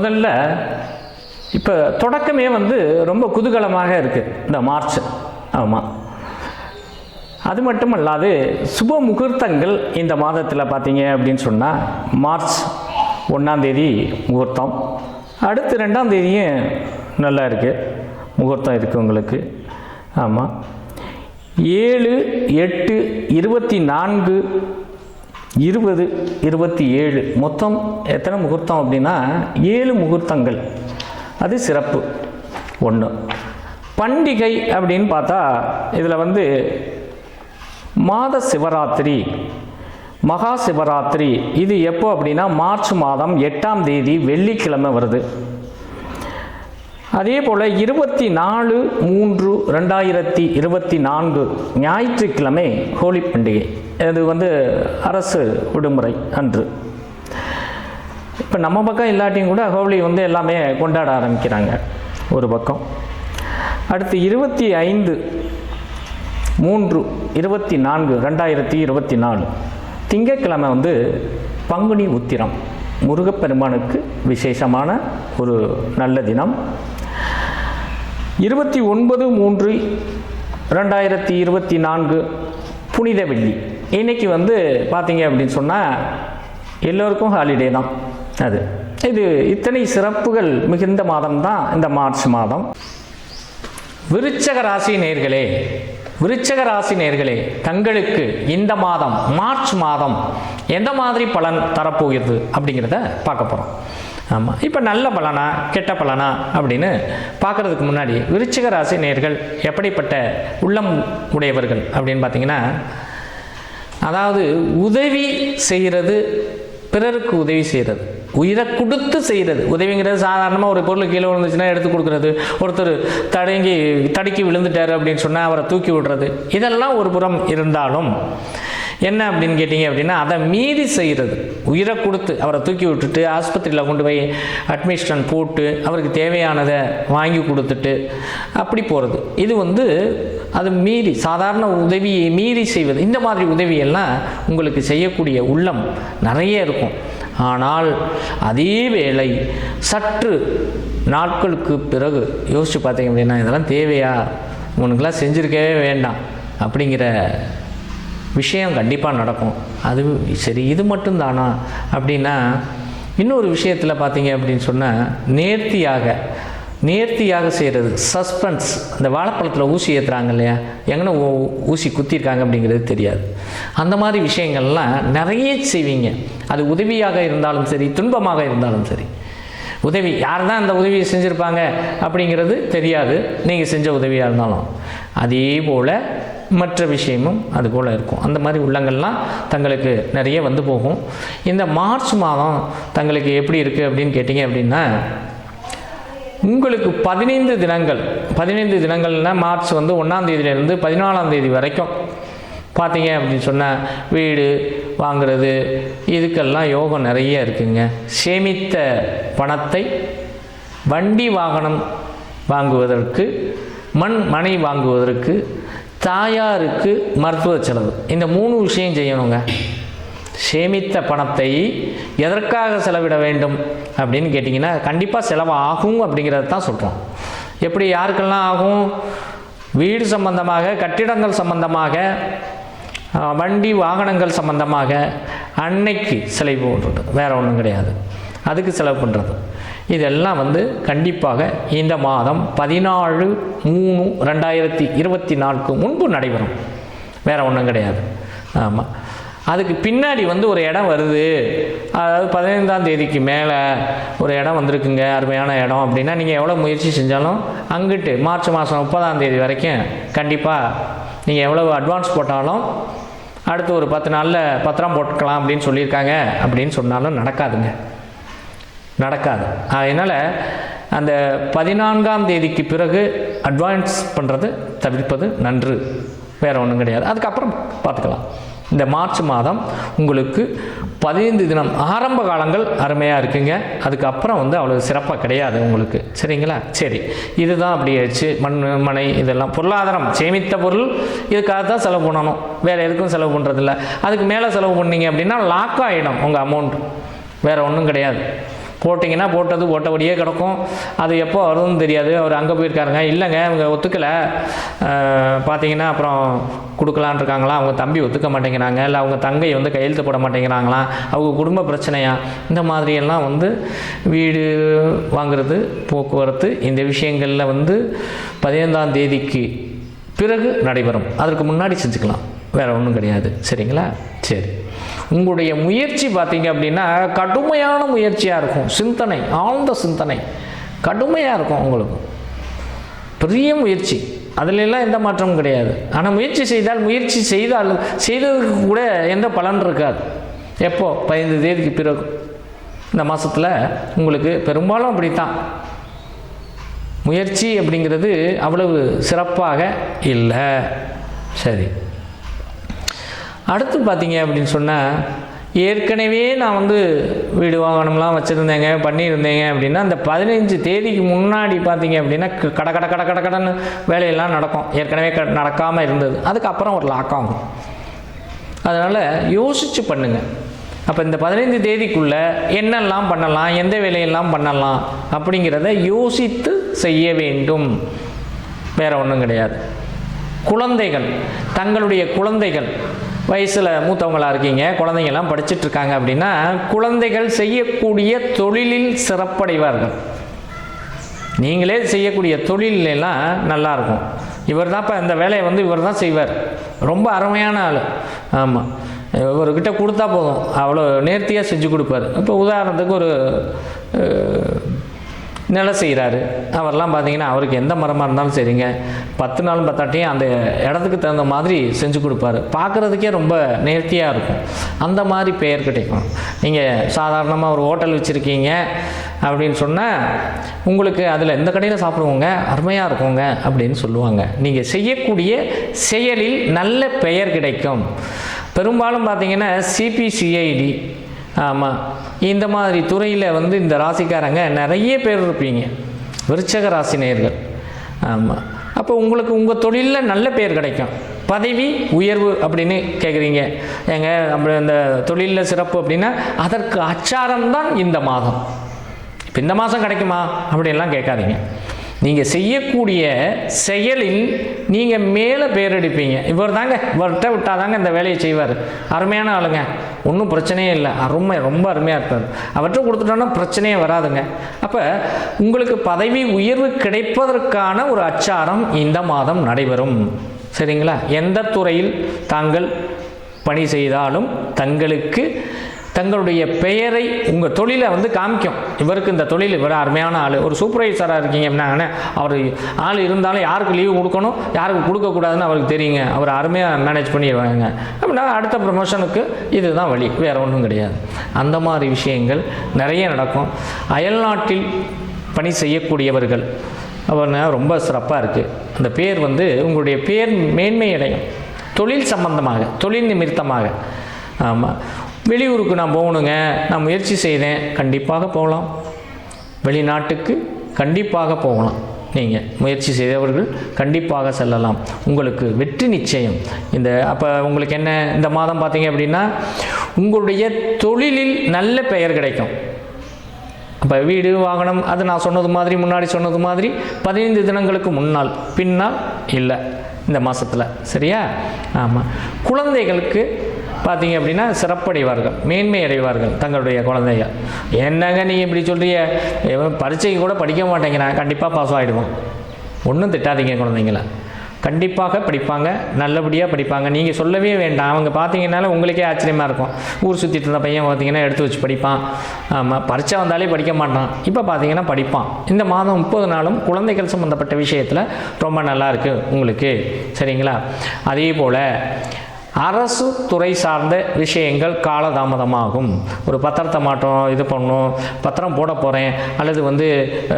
முதல்ல இப்போ தொடக்கமே வந்து ரொம்ப குதூகலமாக இருக்குது இந்த மார்ச். ஆமாம் அது மட்டும் அல்லாது சுப முகூர்த்தங்கள் இந்த மாதத்தில் பார்த்தீங்க அப்படின்னு சொன்னால் மார்ச் ஒன்றாம் தேதி முகூர்த்தம். அடுத்து ரெண்டாம் தேதியும் நல்லா இருக்குது முகூர்த்தம் இருக்குது உங்களுக்கு. ஆமாம் ஏழு எட்டு இருபத்தி நான்கு இருபது இருபத்தி ஏழு. மொத்தம் எத்தனை முகூர்த்தம் அப்படின்னா ஏழு முகூர்த்தங்கள். அது சிறப்பு. ஒன்று பண்டிகை அப்படின்னு பார்த்தா இதில் வந்து மாத சிவராத்திரி மகா சிவராத்திரி. இது எப்போ அப்படின்னா மார்ச் மாதம் எட்டாம் தேதி வெள்ளிக்கிழமை வருது. அதே போல் இருபத்தி நாலு மூன்று ரெண்டாயிரத்தி இருபத்தி நான்கு ஞாயிற்றுக்கிழமை ஹோலி பண்டிகை. இது வந்து அரசு விடுமுறை அன்று. இப்போ நம்ம பக்கம் இல்லாட்டியும் கூட ஹோலி வந்து எல்லாமே கொண்டாட ஆரம்பிக்கிறாங்க ஒரு பக்கம். அடுத்து இருபத்தி ஐந்து மூன்று இருபத்தி நான்கு ரெண்டாயிரத்தி இருபத்தி நாலு திங்கட்கிழமை வந்து பங்குனி உத்திரம். முருகப்பெருமானுக்கு விசேஷமான ஒரு நல்ல தினம். இருபத்தி ஒன்பது மூன்று ரெண்டாயிரத்தி இருபத்தி நான்கு புனித வெள்ளி. இன்னைக்கு வந்து பார்த்தீங்க அப்படின்னு சொன்னால் எல்லோருக்கும் ஹாலிடே தான். அது. இது இத்தனை சிறப்புகள் மிகுந்த மாதம் தான் இந்த மார்ச் மாதம். விருச்சக ராசி நேர்களே விருச்சக ராசி நேர்களே தங்களுக்கு இந்த மாதம் மார்ச் மாதம் எந்த மாதிரி பலன் தரப்போகிறது அப்படிங்கிறத பார்க்க போகிறோம் ஆமாம் இப்போ நல்ல பலனா கெட்ட பலனா அப்படின்னு பார்க்குறதுக்கு முன்னாடி விருச்சிக ராசி நேர்கள் எப்படிப்பட்ட உள்ளம் உடையவர்கள் அப்படின்னு பார்த்தீங்கன்னா அதாவது உதவி செய்கிறது பிறருக்கு உதவி செய்கிறது. உயிரை கொடுத்து செய்கிறது உதவிங்கிறது சாதாரணமாக ஒரு பொருள் கீழே விழுந்துச்சுன்னா எடுத்து கொடுக்குறது. ஒருத்தர் தடங்கி தடுக்கி விழுந்துட்டார் அப்படின்னு சொன்னால் அவரை தூக்கி விடுறது. இதெல்லாம் ஒரு புறம் இருந்தாலும் என்ன அப்படின்னு கேட்டிங்க அப்படின்னா அதை மீறி செய்கிறது உயிரை கொடுத்து அவரை தூக்கி விட்டுட்டு ஆஸ்பத்திரியில் கொண்டு போய் அட்மிஷன் போட்டு அவருக்கு தேவையானதை வாங்கி கொடுத்துட்டு அப்படி போகிறது இது வந்து அது மீறி சாதாரண உதவியை மீறி செய்வது. இந்த மாதிரி உதவியெல்லாம் உங்களுக்கு செய்யக்கூடிய உள்ளம் நிறைய இருக்கும். ஆனால் அதே வேளை சற்று நாட்களுக்கு பிறகு யோசித்து பார்த்தீங்க அப்படின்னா இதெல்லாம் தேவையா? உனக்கெல்லாம் செஞ்சுருக்கவே வேண்டாம். அப்படிங்கிற விஷயம் கண்டிப்பாக நடக்கும். அது சரி இது மட்டும்தானா? அப்படின்னா இன்னொரு விஷயத்தில் பார்த்தீங்க அப்படின்னு சொன்னால் நேர்த்தியாக நேர்த்தியாக செய்கிறது சஸ்பென்ஸ் அந்த வாழைப்பழத்தில் ஊசி ஏற்றுறாங்க இல்லையா? எங்கன்னா ஊ- ஊசி குத்திருக்காங்க அப்படிங்கிறது தெரியாது. அந்த மாதிரி விஷயங்கள்லாம் நிறைய செய்வீங்க. அது உதவியாக இருந்தாலும் சரி துன்பமாக இருந்தாலும் சரி. உதவி யார் தான் அந்த உதவியை செஞ்சுருப்பாங்க அப்படிங்கிறது தெரியாது. நீங்கள் செஞ்ச உதவியாக இருந்தாலும். அதே போல் மற்ற விஷயமும் அது போல் இருக்கும். அந்த மாதிரி உள்ளங்கள்லாம் தங்களுக்கு நிறைய வந்து போகும். இந்த மார்ச் மாதம் தங்களுக்கு எப்படி இருக்குது அப்படின்னு கேட்டிங்க அப்படின்னா உங்களுக்கு பதினைந்து தினங்கள் பதினைந்து தினங்கள்னா மார்ச் வந்து ஒன்றாம் தேதியிலேருந்து பதினாலாம் தேதி வரைக்கும். பார்த்தீங்க அப்படின்னு சொன்னால் வீடு வாங்கிறது இதுக்கெல்லாம் யோகம் நிறைய இருக்குங்க. சேமித்த பணத்தை வண்டி வாகனம் வாங்குவதற்கு மண் மனை வாங்குவதற்கு தாயாருக்கு மருத்துவ செலவு. இந்த மூணு விஷயம் செய்யணுங்க. சேமித்த பணத்தை எதற்காக செலவிட வேண்டும் அப்படின்னு கேட்டிங்கன்னா கண்டிப்பாக செலவு ஆகும் அப்படிங்கிறத தான் சொல்கிறோம் எப்படி யாருக்கெல்லாம் ஆகும்? வீடு சம்பந்தமாக கட்டிடங்கள் சம்பந்தமாக வண்டி வாகனங்கள் சம்பந்தமாக அன்னைக்கு செலவு பண்ணுறது வேறு ஒன்றும் கிடையாது. அதுக்கு செலவு பண்ணுறது இதெல்லாம் வந்து கண்டிப்பாக இந்த மாதம் பதினாலு மூணு ரெண்டாயிரத்தி இருபத்தி நாலுக்கு முன்பு நடைபெறும். வேறு ஒன்றும் கிடையாது. ஆமாம் அதுக்கு பின்னாடி வந்து ஒரு இடம் வருது. அதாவது பதினைந்தாம் தேதிக்கு மேலே ஒரு இடம் வந்திருக்குங்க அருமையான இடம். அப்படின்னா நீங்கள் எவ்வளோ முயற்சி செஞ்சாலும் அங்கிட்டு மார்ச் மாதம் முப்பதாம் தேதி வரைக்கும் கண்டிப்பாக நீங்கள் எவ்வளோ அட்வான்ஸ் போட்டாலும் அடுத்து ஒரு பத்து நாளில் பத்திரம் போட்டுக்கலாம் அப்படின்னு சொல்லியிருக்காங்க அப்படின்னு சொன்னாலும் நடக்காதுங்க. நடக்காது. அதனால் அந்த பதினான்காம் தேதிக்கு பிறகு அட்வான்ஸ் பண்ணுறது தவிர்ப்பது நன்று. வேறு ஒன்றும் கிடையாது. அதுக்கப்புறம் பார்த்துக்கலாம். இந்த மார்ச் மாதம் உங்களுக்கு பதினைந்து தினம் ஆரம்ப காலங்கள் அருமையாக இருக்குங்க. அதுக்கப்புறம் வந்து அவ்வளோ சிறப்பாக கிடையாது உங்களுக்கு. சரிங்களா? சரி. இதுதான் அப்படி ஆயிடுச்சு. மண் மனை இதெல்லாம். பொருளாதாரம். சேமித்த பொருள். இதுக்காக தான் செலவு பண்ணணும். வேறு எதுக்கும் செலவு பண்ணுறதில்ல அதுக்கு மேலே செலவு பண்ணீங்க அப்படின்னா லாக் ஆகிடும் உங்கள் அமௌண்ட் வேறு ஒன்றும் கிடையாது. போட்டிங்கன்னா போட்டது போட்டபடியே கிடக்கும். அது எப்போ வருதுன்னு தெரியாது. அவர் அங்கே போயிருக்காருங்க. இல்லைங்க அவங்க ஒத்துக்கலை. பார்த்தீங்கன்னா அப்புறம் கொடுக்கலான் இருக்காங்களா? அவங்க தம்பி ஒத்துக்க மாட்டேங்கிறாங்க. இல்லை அவங்க தங்கை வந்து கையெழுத்து போட மாட்டேங்கிறாங்களா? அவங்க குடும்ப பிரச்சனையா? இந்த மாதிரியெல்லாம் வந்து வீடு வாங்கிறது போக்குவரத்து இந்த விஷயங்களில் வந்து பதினைந்தாம் தேதிக்கு பிறகு நடைபெறும். அதற்கு முன்னாடி செஞ்சுக்கலாம். வேறு ஒன்றும் கிடையாது. சரிங்களா? சரி. உங்களுடைய முயற்சி பார்த்தீங்க அப்படின்னா கடுமையான முயற்சியாக இருக்கும். சிந்தனை ஆழ்ந்த சிந்தனை. கடுமையாக இருக்கும் உங்களுக்கு. பெரிய முயற்சி. அதுலெல்லாம் எந்த மாற்றமும் கிடையாது. ஆனால் முயற்சி செய்தால் முயற்சி செய்தால் செய்ததுக்கு கூட எந்த பலன் இருக்காது. எப்போ? பதினைந்து தேதிக்கு பிறகு. இந்த மாதத்தில் உங்களுக்கு பெரும்பாலும் அப்படித்தான். முயற்சி அப்படிங்கிறது அவ்வளவு சிறப்பாக இல்லை. சரி. அடுத்து பார்த்தீங்க அப்படின்னு சொன்னால் ஏற்கனவே நான் வந்து வீடு வாகனம்லாம் வச்சுருந்தேங்க பண்ணியிருந்தேங்க அப்படின்னா அந்த பதினஞ்சு தேதிக்கு முன்னாடி பார்த்தீங்க அப்படின்னா க- கட கட கட கட கடன்னு வேலையெல்லாம் நடக்கும். ஏற்கனவே க நடக்காமல் இருந்தது. அதுக்கப்புறம் ஒரு லாக் ஆகும். அதனால் யோசித்து பண்ணுங்கள் அப்போ இந்த பதினைந்து தேதிக்குள்ளே என்னெல்லாம் பண்ணலாம் எந்த வேலையெல்லாம் பண்ணலாம் அப்படிங்கிறத யோசித்து செய்ய வேண்டும். வேற ஒன்றும் கிடையாது. குழந்தைகள் தங்களுடைய குழந்தைகள் வயசில் மூத்தவங்களாக இருக்கீங்க குழந்தைங்கள்லாம் படிச்சிட்டு இருக்காங்க அப்படின்னா குழந்தைகள் செய்யக்கூடிய தொழிலில் சிறப்படைவார்கள். நீங்களே செய்யக்கூடிய தொழிலெல்லாம் எல்லாம் நல்லா இருக்கும் இவர் தான் இப்போ இந்த வேலையை வந்து இவர் தான் செய்வார். ரொம்ப அருமையான ஆள். ஆமாம் இவர்கிட்ட கொடுத்தா போதும். அவ்வளோ நேர்த்தியாக செஞ்சு கொடுப்பார். இப்போ உதாரணத்துக்கு ஒரு நிலை செய்கிறாரு அவர்லாம் பார்த்தீங்கன்னா அவருக்கு எந்த மரமாக இருந்தாலும் சரிங்க. பத்து நாளும் பத்தாட்டியும் அந்த இடத்துக்கு தகுந்த மாதிரி செஞ்சு கொடுப்பாரு. பார்க்குறதுக்கே ரொம்ப நேர்த்தியாக இருக்கும். அந்த மாதிரி பெயர் கிடைக்கும். நீங்கள் சாதாரணமாக ஒரு ஹோட்டல் வச்சுருக்கீங்க அப்படின்னு சொன்னால் உங்களுக்கு அதில் இந்த கடையில் சாப்பிடுவோங்க? அருமையாக இருக்குங்க அப்படின்னு சொல்லுவாங்க. நீங்கள் செய்யக்கூடிய செயலில் நல்ல பெயர் கிடைக்கும். பெரும்பாலும் பார்த்தீங்கன்னா சிபிசிஐடி ஆமாம் இந்த மாதிரி துறையில் வந்து இந்த ராசிக்காரங்க நிறைய பேர் இருப்பீங்க. விருச்சக ராசி நேர்கள் ஆமாம் அப்போ உங்களுக்கு உங்கள் தொழிலில் நல்ல பேர் கிடைக்கும். பதவி உயர்வு அப்படின்னு கேட்குறீங்க ஏங்க அப்படி இந்த தொழிலில் சிறப்பு அப்படின்னா அதற்கு அச்சாரம் தான் இந்த மாதம். இப்போ இந்த மாதம் கிடைக்குமா? அப்படின்லாம் கேட்காதீங்க. நீங்கள் செய்யக்கூடிய செயலில் நீங்கள் மேலே பேர் எடுப்பீங்க இவர் தாங்க இவர்கிட்ட விட்டால் தாங்க இந்த வேலையை செய்வார். அருமையான ஆளுங்க. ஒன்றும் பிரச்சனையே இல்லை. அருமை ரொம்ப அருமையாக இருப்பார் அவற்றை கொடுத்துட்டோன்னா பிரச்சனையே வராதுங்க. அப்போ உங்களுக்கு பதவி உயர்வு கிடைப்பதற்கான ஒரு அச்சாரம் இந்த மாதம் நடைபெறும். சரிங்களா? எந்த துறையில் தாங்கள் பணி செய்தாலும் தங்களுக்கு தங்களுடைய பெயரை உங்கள் தொழிலை வந்து காமிக்கும். இவருக்கு இந்த தொழில் இவர் அருமையான ஆள். ஒரு சூப்பர்வைசராக இருக்கீங்க அப்படின்னாங்கண்ணே அவர் ஆள் இருந்தாலும் யாருக்கு லீவு கொடுக்கணும் யாருக்கு கொடுக்கக்கூடாதுன்னு அவருக்கு தெரியுங்க. அவர் அருமையாக மேனேஜ் பண்ணிடுவாங்க அப்படின்னா அடுத்த ப்ரமோஷனுக்கு இதுதான் வழி வேறு ஒன்றும் கிடையாது. அந்த மாதிரி விஷயங்கள் நிறைய நடக்கும். அயல்நாட்டில் பணி செய்யக்கூடியவர்கள் அவர்னா ரொம்ப சிறப்பாக இருக்குது அந்த பேர் வந்து உங்களுடைய பேர் மேன்மை அடையும் தொழில் சம்பந்தமாக தொழில் நிமித்தமாக. ஆமாம் வெளியூருக்கு நான் போகணுங்க நான் முயற்சி செய்தேன் கண்டிப்பாக போகலாம். வெளிநாட்டுக்கு கண்டிப்பாக போகலாம். நீங்கள் முயற்சி செய்தவர்கள் கண்டிப்பாக செல்லலாம். உங்களுக்கு வெற்றி நிச்சயம். இந்த அப்போ உங்களுக்கு என்ன இந்த மாதம் பார்த்தீங்க அப்படின்னா உங்களுடைய தொழிலில் நல்ல பெயர் கிடைக்கும். அப்போ வீடு வாகனம் அது நான் சொன்னது மாதிரி முன்னாடி சொன்னது மாதிரி பதினைந்து தினங்களுக்கு முன்னால் பின்னால் இல்லை இந்த மாதத்தில் சரியா? ஆமாம் குழந்தைகளுக்கு பார்த்தீங்க அப்படின்னா சிறப்படைவார்கள் மேன்மை அடைவார்கள் தங்களுடைய குழந்தைய என்னங்க நீங்கள் இப்படி சொல்கிறிய பரீட்சைக்கு கூட படிக்க மாட்டேங்கிறான் கண்டிப்பாக பாஸ் ஆகிடுவோம் ஒன்றும் திட்டாதீங்க குழந்தைங்கள. கண்டிப்பாக படிப்பாங்க நல்லபடியாக படிப்பாங்க. நீங்கள் சொல்லவே வேண்டாம். அவங்க பார்த்தீங்கன்னால உங்களுக்கே ஆச்சரியமாக இருக்கும். ஊர் சுற்றிட்டு இருந்த பையன் பார்த்தீங்கன்னா எடுத்து வச்சு படிப்பான். ஆமாம் பரீட்சை வந்தாலே படிக்க மாட்டான். இப்போ பார்த்தீங்கன்னா படிப்பான். இந்த மாதம் முப்பது நாளும் குழந்தைகள் சம்மந்தப்பட்ட விஷயத்தில் ரொம்ப நல்லா இருக்குது உங்களுக்கு. சரிங்களா? அதே போல் அரசு துறை சார்ந்த விஷயங்கள் காலதாமதமாகும். ஒரு பத்திரத்தை மாட்டோம் இது பண்ணணும் பத்திரம் போட போகிறேன் அல்லது வந்து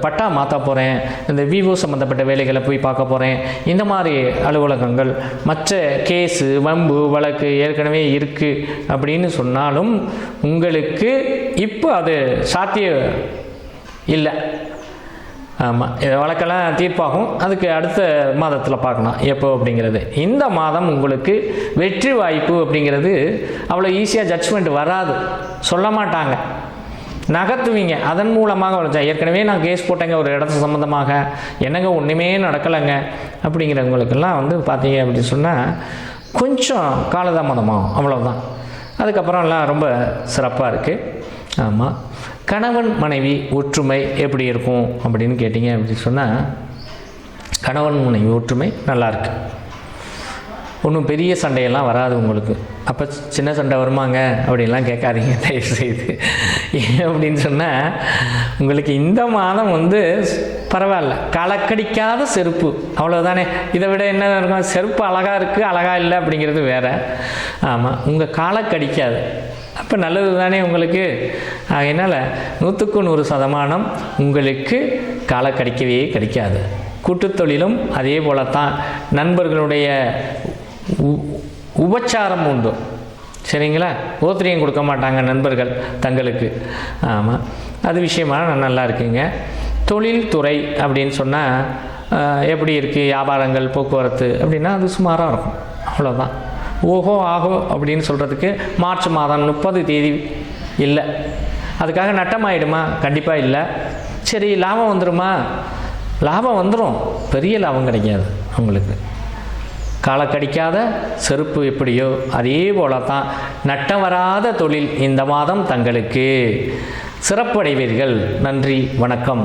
பட்டா மாற்ற போகிறேன் இந்த விவோ சம்மந்தப்பட்ட வேலைகளை போய் பார்க்க போகிறேன் இந்த மாதிரி அலுவலகங்கள் மற்ற கேஸு வம்பு வழக்கு ஏற்கனவே இருக்குது அப்படின்னு சொன்னாலும் உங்களுக்கு இப்போ அது சாத்திய இல்லை. ஆமாம் இது வழக்கெல்லாம் தீர்ப்பாகும். அதுக்கு அடுத்த மாதத்தில் பார்க்கலாம். எப்போ அப்படிங்கிறது. இந்த மாதம் உங்களுக்கு வெற்றி வாய்ப்பு அப்படிங்கிறது அவ்வளோ ஈஸியாக ஜட்ஜ்மெண்ட் வராது. சொல்ல மாட்டாங்க. நகர்த்துவீங்க. அதன் மூலமாக வளர்ச்சா. ஏற்கனவே நான் கேஸ் போட்டேங்க. ஒரு இடத்து சம்மந்தமாக என்னங்க ஒன்றுமே நடக்கலைங்க. அப்படிங்கிறவங்களுக்கெல்லாம் வந்து பார்த்தீங்க அப்படின்னு சொன்னால் கொஞ்சம் காலதாமதமாகும். அவ்வளோதான் அதுக்கப்புறம் எல்லாம் ரொம்ப சிறப்பாக இருக்குது ஆமாம் கணவன் மனைவி ஒற்றுமை எப்படி இருக்கும் அப்படின்னு கேட்டிங்க அப்படின்னு சொன்னால் கணவன் மனைவி ஒற்றுமை நல்லாயிருக்கு ஒன்றும் பெரிய சண்டையெல்லாம் வராது உங்களுக்கு. அப்போ சின்ன சண்டை வருமாங்க அப்படின்லாம் கேட்காதீங்க தயவு செய்து ஏன் அப்படின்னு சொன்னால் உங்களுக்கு இந்த மாதம் வந்து பரவாயில்ல. களக்கடிக்காத செருப்பு. அவ்வளோதானே இதை விட என்ன இருக்கும்? செருப்பு அழகாக இருக்குது அழகாக இல்லை அப்படிங்கிறது வேறு. ஆமாம் உங்கள் காலக்கடிக்காது அப்போ நல்லது தானே உங்களுக்கு? அதனால் நூற்றுக்கு நூறு சதமானம் உங்களுக்கு காலை கிடைக்கவே கிடைக்காது. கூட்டுத்தொழிலும் அதே போல தான் நண்பர்களுடைய உ- உபச்சாரம் உண்டு. சரிங்களா? ஓத்திரியம் கொடுக்க மாட்டாங்க நண்பர்கள் தங்களுக்கு. ஆமாம் அது விஷயமா நான் நல்லா இருக்குங்க. தொழில்துறை அப்படின்னு சொன்னால் எப்படி இருக்குது வியாபாரங்கள் போக்குவரத்து அப்படின்னா அது சுமாராக இருக்கும். அவ்வளோதான் ஓஹோ ஆகோ அப்படின்னு சொல்கிறதுக்கு மார்ச் மாதம் முப்பது தேதி இல்லை. அதுக்காக நட்டமாயிடுமா? கண்டிப்பாக இல்லை. சரி லாபம் வந்துடுமா லாபம் வந்துடும் பெரிய லாபம் கிடைக்காது உங்களுக்கு காலக்கடிக்காத செருப்பு எப்படியோ அதே போல தான் நட்டம் வராத தொழில் இந்த மாதம் தங்களுக்கு. சிறப்படைவீர்கள். நன்றி வணக்கம்.